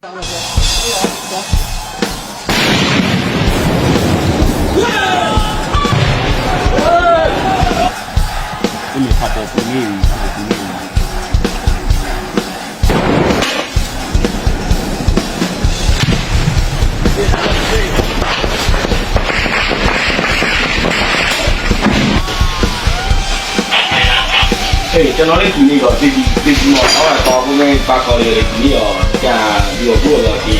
ဒီလိုဖတ်တဲ့ပုံ ဟေးကျွန်တော်လည်းဒီနေ့တော့ပြည်ပြည်ပြည်ပြည်တော့ဟောတော့ဘုန်းကြီးပါကော်လေးဒီနေ့တော့ကြာပြီးတော့ကိုယ်တော့ဒီ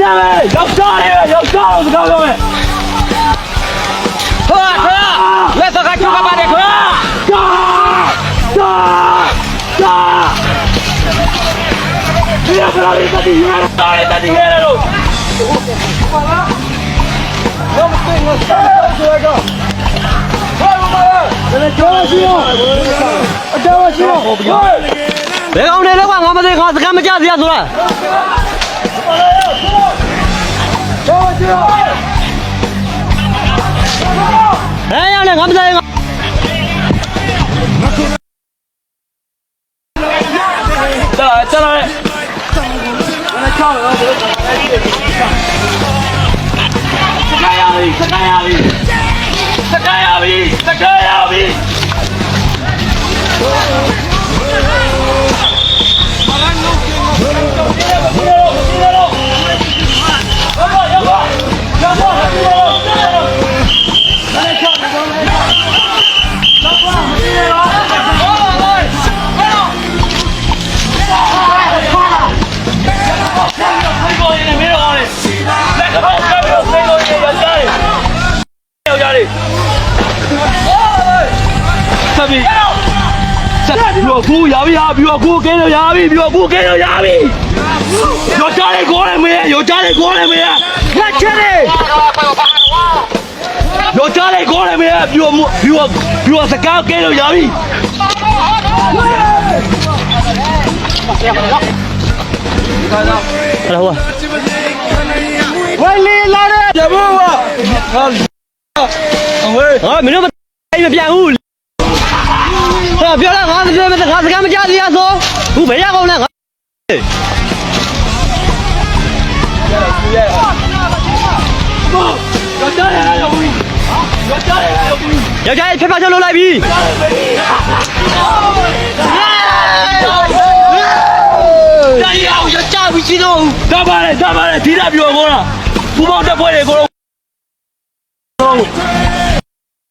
ဒါပဲရောက်ကြတယ်ရောက်ကြတော့စကားပြောမယ်ဟာဟာလက်စကားချူကပါတယ်ခွာကာကာကာဒီအဖရာလေးတတိယရတာတတိယရလို့ 别搞那了，管我们这搞是干么架子呀？出来！哎呀，那我们这个。再来，再来！ စကားရပြီစကားရပြီစကားရပြီ ဆက်ပြီးတော့ကူရပြီဟာပြီးတော့ကူကဲလို့ရပြီပြီးတော့ကူကဲလို့ရပြီယောက်ျားတွေကိုလည်းမင်းယောက်ျားတွေကိုလည်းမင်းလက်ချက်တွေယောက်ျားတွေကိုလည်းမင်းပြီးတော့ပြီးတော့ပြီးတော့စကားကဲလို့ရပြီဟဲ့ဟိုဝိုင်းလေးလာတဲ့ရဘောဟာဝေးဟာမင်းတို့မမပြန်ဘူး ဟဲ့ပြောလားငါစကမ်းမငါစကမ်းမကြစရာဆိုဘူးဘယ်ရကောင်လဲငါယောက်ျားတွေရောက်ပြီယောက်ျားတွေရောက်ပြီယောက်ျားဖက်ဖက်ချုပ်လုပ်လိုက်ပြီတရားရောက်ယောက်ျားပြီရှိတော့တပါလေတပါလေဒီလာပြောကောလားပူပေါင်းတက်ပွဲတွေကိုတော့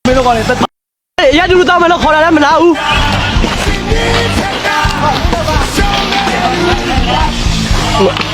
မင်းတို့ကလည်းတက် ရတူတူတောင်းမယ်လို့ခေါ်လာလည်းမနာဘူးဟ